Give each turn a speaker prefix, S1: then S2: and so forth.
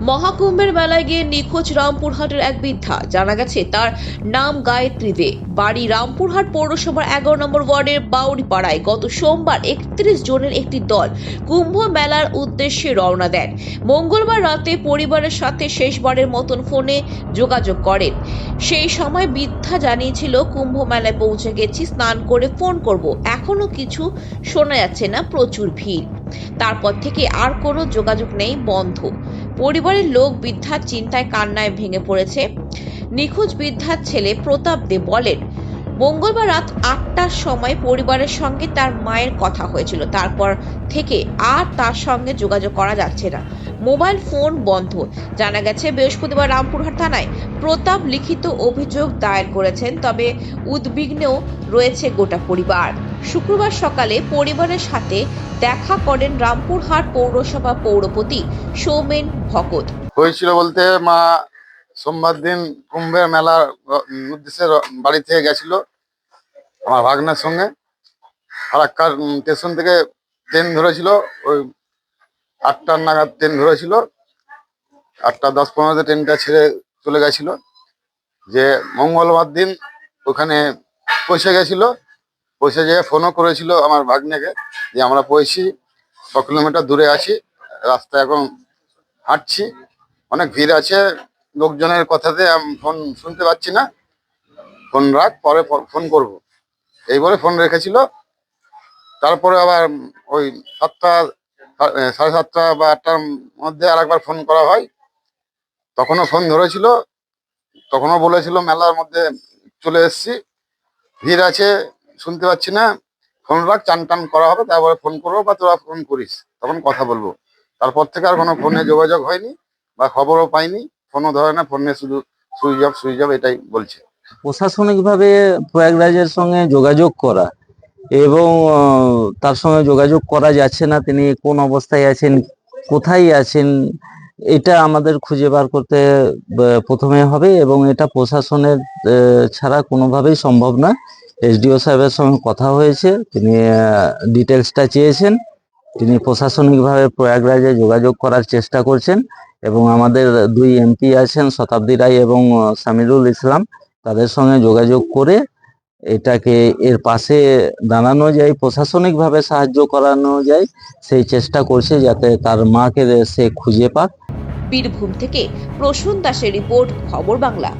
S1: মহাকুম্ভের মেলায় গিয়ে নিখোঁজ রামপুরহাটের এক বৃদ্ধা। জানা গেছে তার নাম গায়ত্রী দে। বাড়ি রামপুরহাট পৌরসভার এগারো নম্বর ওয়ার্ডের বাউরিপাড়ায় গত সোমবার একত্রিশ জনের একটি দল কুম্ভ মেলার উদ্দেশ্যে রওনা দেন। মঙ্গলবার রাতে পরিবারের সাথে শেষবারের মতন ফোনে যোগাযোগ করেন। সেই সময় বৃদ্ধা জানিয়েছিল, কুম্ভ মেলায় পৌঁছে গেছি, স্নান করে ফোন করব। এখনও কিছু শোনা যাচ্ছে না, প্রচুর ভিড়। তারপর থেকে আর কোনো যোগাযোগ নেই, বন্ধ। পরিবারের লোক বৃদ্ধার চিন্তায় কান্নায় ভেঙে পড়েছে। নিখোঁজ বৃদ্ধার ছেলে প্রতাপ দে বলেন, মঙ্গলবার রাত আটটার সময় পরিবারের সঙ্গে তার মায়ের কথা হয়েছিল। তারপর থেকে আর তার সঙ্গে যোগাযোগ করা যাচ্ছে না। মোবাইল ফোন বন্ধ। জানা গেছে, বৃহস্পতিবার রামপুরহাট থানায় প্রতাপ লিখিত অভিযোগ দায়ের করেছেন, তবে উদ্বিগ্নেও রয়েছে গোটা পরিবার। শুক্রবার সকালে পরিবারের সাথে দেখা করেন রামপুরহাট পৌরসভা পৌরপতি সৌমেন ভকত
S2: হয়েছিল বলতে মা সোমবার দিন কুম্ভের মেলার উদ্দেশ্যে বাড়ি থেকে গেছিল আমার ভাগ্নের সঙ্গে। ফারাক্কার স্টেশন থেকে ট্রেন ধরেছিল, ওই আটটার নাগাদ ট্রেন ধরেছিল। আটটা দশ পনেরোতে ট্রেনটা ছেড়ে চলে গেছিল। যে মঙ্গলবার দিন ওখানে পৌঁছে গেছিল। পৌঁছে যেয়ে ফোনও করেছিল আমার ভাগ্নেকে যে আমরা পৌঁছি ছ কিলোমিটার দূরে আছি, রাস্তায় এখন হাঁটছি, অনেক ভিড় আছে, লোকজনের কথাতে আমি ফোন শুনতে পাচ্ছি না। ফোন রাখ, পরে ফোন করব। এই বলে ফোন রেখেছিল। তারপরে আবার ওই সাতটা সাড়ে সাতটা বা আটটার মধ্যে আর একবার ফোন করা হয়। তখনও ফোন ধরেছিল। তখনও বলেছিল মেলার মধ্যে চলে এসেছি। ভিড় আছে শুনতে পাচ্ছি না। ফোন রাখ, চান টান করা হবে, তারপরে ফোন করব বা তোরা ফোন করিস, তখন কথা বলব। তারপর থেকে আর কোনো ফোনে যোগাযোগ হয়নি বা খবরও পাইনি ফোনও ধরে না ফোনে শুধু সুইচ অফ সুইচ অফ, এটাই বলছে।
S3: প্রশাসনিকভাবে প্রয়াগরাজের সঙ্গে যোগাযোগ করা এবং তার সঙ্গে যোগাযোগ করা যাচ্ছে না, তিনি কোন অবস্থায় আছেন, কোথায় আছেন, এটা আমাদের খুঁজে বার করতে প্রথমে হবে এবং এটা প্রশাসনের ছাড়া কোনোভাবেই সম্ভব না। এসডিও সাহেবের সঙ্গে কথা হয়েছে। তিনি ডিটেলসটা চেয়েছেন। তিনি প্রশাসনিকভাবে প্রয়াগরাজে যোগাযোগ করার চেষ্টা করছেন এবং আমাদের দুই এমপি আছেন, শতাব্দী রায় এবং সামিরুল ইসলাম। তাদের সঙ্গে যোগাযোগ করে এটাকে এর পাশে দাঁড়ানো যায়, প্রশাসনিকভাবে সাহায্য করানো যায়। সেই চেষ্টা করছে যাতে তার মাকে সে খুঁজে পাক।
S1: বীরভূম থেকে প্রসূন দাসের রিপোর্ট, খবর বাংলা।